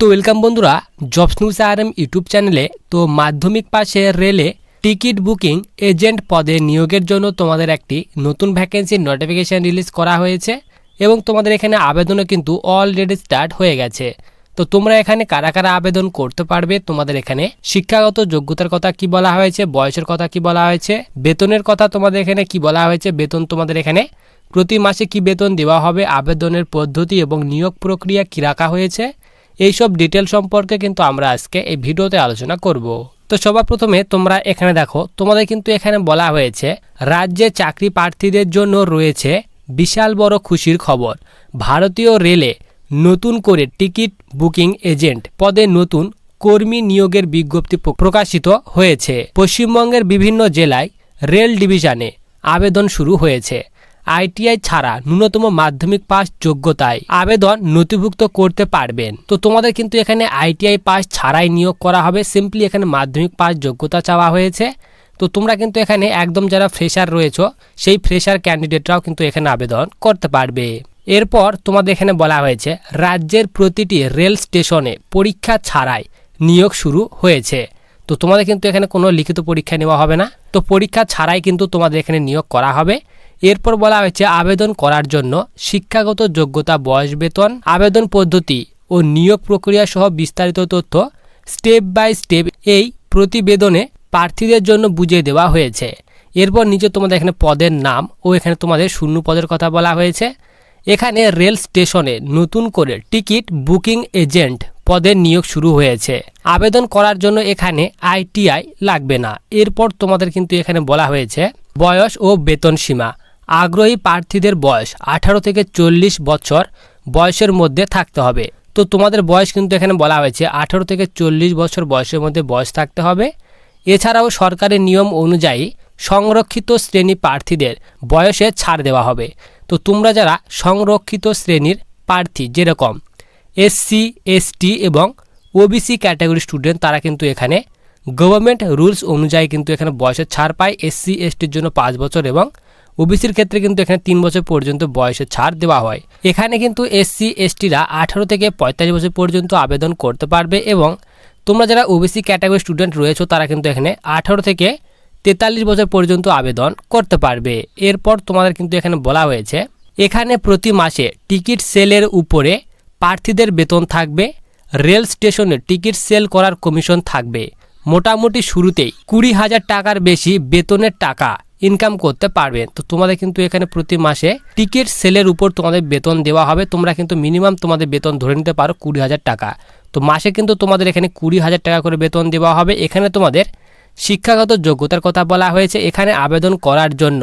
তো ওয়েলকাম বন্ধুরা jobs news R M YouTube চ্যানেলে তো মাধ্যমিক পাশে রেলে টিকিট বুকিং এজেন্ট পদে নিয়োগের জন্য তোমাদের একটি নতুন ভ্যাকেন্সির নোটিফিকেশান রিলিজ করা হয়েছে এবং তোমাদের এখানে আবেদনও কিন্তু অলরেডি স্টার্ট হয়ে গেছে। তো তোমরা এখানে কারা কারা আবেদন করতে পারবে, তোমাদের এখানে শিক্ষাগত যোগ্যতার কথা কি বলা হয়েছে, বয়সের কথা কি বলা হয়েছে, বেতনের কথা তোমাদের এখানে কি বলা হয়েছে, বেতন তোমাদের এখানে প্রতি মাসে কি বেতন দেওয়া হবে, আবেদনের পদ্ধতি এবং নিয়োগ প্রক্রিয়া কি রাখা হয়েছে এইসব ডিটেল সম্পর্কে কিন্তু আমরা আজকে এই ভিডিওতে আলোচনা করব। তো সবার প্রথমে তোমরা এখানে দেখো, তোমাদের কিন্তু এখানে বলা হয়েছে, রাজ্যে চাকরি প্রার্থীদের জন্য রয়েছে বিশাল বড় খুশির খবর। ভারতীয় রেলে নতুন করে টিকিট বুকিং এজেন্ট পদে নতুন কর্মী নিয়োগের বিজ্ঞপ্তি প্রকাশিত হয়েছে। পশ্চিমবঙ্গের বিভিন্ন জেলায় রেল ডিভিশনে আবেদন শুরু হয়েছে। আইটিআই ছাড়া ন্যূনতম মাধ্যমিক পাস যোগ্যতায় আবেদন নথিভুক্ত করতে পারবেন। তো তোমাদের কিন্তু এখানে আইটিআই পাস ছাড়াই নিয়োগ করা হবে। সিম্পলি এখানে মাধ্যমিক পাস যোগ্যতা চাওয়া হয়েছে। তো তোমরা কিন্তু এখানে একদম যারা ফ্রেশার রয়েছে, সেই ফ্রেশার ক্যান্ডিডেটরাও কিন্তু এখানে আবেদন করতে পারবে। এরপর তোমাদের এখানে বলা হয়েছে, রাজ্যের প্রতিটি রেল স্টেশনে পরীক্ষা ছাড়াই নিয়োগ শুরু হয়েছে। তো তোমাদের কিন্তু এখানে কোনো লিখিত পরীক্ষা নেওয়া হবে না। তো পরীক্ষা ছাড়াই কিন্তু তোমাদের এখানে নিয়োগ করা হবে। এরপর বলা হয়েছে আবেদন করার জন্য শিক্ষাগত যোগ্যতা, বয়স বেতন, আবেদন পদ্ধতি ও নিয়োগ প্রক্রিয়া সহ বিস্তারিত তথ্য স্টেপ বাই স্টেপ এই প্রতিবেদনে প্রার্থীদের জন্য বুঝিয়ে দেওয়া হয়েছে। এরপর নিচে তোমাদের এখানে পদের নাম ও এখানে তোমাদের শূন্য পদের কথা বলা হয়েছে। এখানে রেল স্টেশনে নতুন করে টিকিট বুকিং এজেন্ট পদের নিয়োগ শুরু হয়েছে। আবেদন করার জন্য এখানে আইটিআই লাগবে না। এরপর তোমাদের কিন্তু এখানে বলা হয়েছে বয়স ও বেতন সীমা। আগ্রহী প্রার্থীদের বয়স আঠারো থেকে চল্লিশ বছর বয়সের মধ্যে থাকতে হবে। তো তোমাদের বয়স কিন্তু এখানে বলা হয়েছে, আঠারো থেকে চল্লিশ বছর বয়সের মধ্যে বয়স থাকতে হবে। এছাড়াও সরকারের নিয়ম অনুযায়ী সংরক্ষিত শ্রেণি প্রার্থীদের বয়সে ছাড় দেওয়া হবে। তো তোমরা যারা সংরক্ষিত শ্রেণির প্রার্থী, যেরকম এসসি এসটি এবং ওবিসি ক্যাটাগরি স্টুডেন্ট, তারা কিন্তু এখানে গভর্নমেন্ট রুলস অনুযায়ী কিন্তু এখানে বয়সের ছাড় পায়। এসসি এসটির জন্য পাঁচ বছর এবং ওবিসির ক্ষেত্রে কিন্তু এখানে তিন বছর পর্যন্ত বয়সে ছাড় দেওয়া হয়। এখানে কিন্তু এসসি, এসটিরা আঠারো থেকে পঁয়তাল্লিশ বছর পর্যন্ত আবেদন করতে পারবে এবং তোমরা যারা ওবিসি ক্যাটাগরি স্টুডেন্ট রয়েছো, তারা কিন্তু এখানে আঠারো থেকে তেতাল্লিশ বছর পর্যন্ত আবেদন করতে পারবে। এরপর তোমাদের কিন্তু এখানে বলা হয়েছে, এখানে প্রতি মাসে টিকিট সেলের উপরে প্রার্থীদের বেতন থাকবে, রেল স্টেশনে টিকিট সেল করার কমিশন থাকবে। মোটামুটি শুরুতেই কুড়ি হাজার টাকার বেশি বেতনের টাকা ইনকাম করতে পারবেন তো তোমাদের কিন্তু এখানে প্রতি মাসে টিকিট সেলের উপর তোমাদের বেতন দেওয়া হবে। তোমরা কিন্তু মিনিমাম তোমাদের বেতন ধরে নিতে পারো কুড়ি হাজার টাকা। তো মাসে কিন্তু তোমাদের এখানে কুড়ি হাজার টাকা করে বেতন দেওয়া হবে। এখানে তোমাদের শিক্ষাগত যোগ্যতার কথা বলা হয়েছে এখানে আবেদন করার জন্য।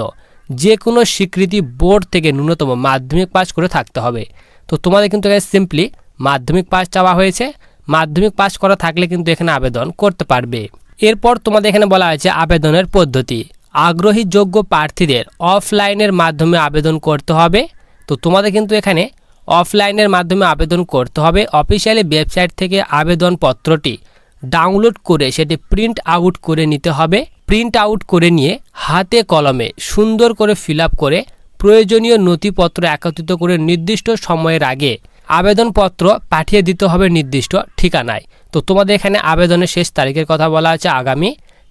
যে কোনো স্বীকৃতি বোর্ড থেকে ন্যূনতম মাধ্যমিক পাস করে থাকতে হবে। তো তোমাদের কিন্তু এখানে সিম্পলি মাধ্যমিক পাস চাওয়া হয়েছে। মাধ্যমিক পাস করা থাকলে কিন্তু এখানে আবেদন করতে পারবে। এরপর তোমাদের এখানে বলা হয়েছে আবেদনের পদ্ধতি। আগ্রহী যোগ্য প্রার্থীদের অফলাইনের মাধ্যমে আবেদন করতে হবে। তো তোমাদের কিন্তু এখানে অফলাইনের মাধ্যমে আবেদন করতে হবে। অফিসিয়ালি ওয়েবসাইট থেকে আবেদনপত্রটি ডাউনলোড করে সেটি প্রিন্ট আউট করে নিতে হবে। প্রিন্ট আউট করে নিয়ে হাতে কলমে সুন্দর করে ফিল করে প্রয়োজনীয় নথিপত্র একত্রিত করে নির্দিষ্ট সময়ের আগে আবেদনপত্র পাঠিয়ে দিতে হবে নির্দিষ্ট ঠিকানায়। তো তোমাদের এখানে আবেদনের শেষ তারিখের কথা বলা আছে আগামী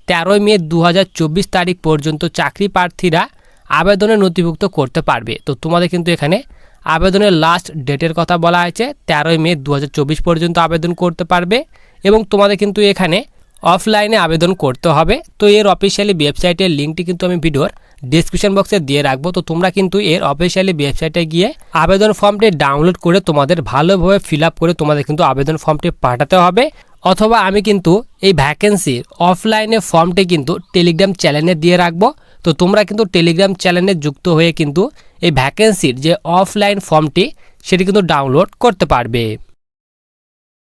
তেরোই মে দু হাজার চব্বিশ তারিখ পর্যন্ত চাকরি প্রার্থীরা আবেদনে নথিভুক্ত করতে পারবে। তো তোমাদের কিন্তু এখানে আবেদনের লাস্ট ডেটের কথা বলা হয়েছে, তেরোই মে দু হাজার চব্বিশ পর্যন্ত আবেদন করতে পারবে এবং তোমাদের কিন্তু এখানে অফলাইনে আবেদন করতে হবে। তো এর অফিসিয়ালি ওয়েবসাইটের লিঙ্কটি কিন্তু আমি ভিডিওর ডিসক্রিপশন বক্সে দিয়ে রাখব। তো তোমরা কিন্তু এর অফিসিয়ালি ওয়েবসাইটে গিয়ে আবেদন ফর্মটি ডাউনলোড করে তোমাদের ভালোভাবে ফিল করে তোমাদের কিন্তু আবেদন ফর্মটি পাঠাতে হবে। অথবা আমি কিন্তু এই ভ্যাকেন্সির অফলাইনে ফর্মটি কিন্তু টেলিগ্রাম চ্যানেলে দিয়ে রাখব। তো তোমরা কিন্তু টেলিগ্রাম চ্যানেলে যুক্ত হয়ে কিন্তু এই ভ্যাকেন্সির যে অফলাইন ফর্মটি সেটি কিন্তু ডাউনলোড করতে পারবে।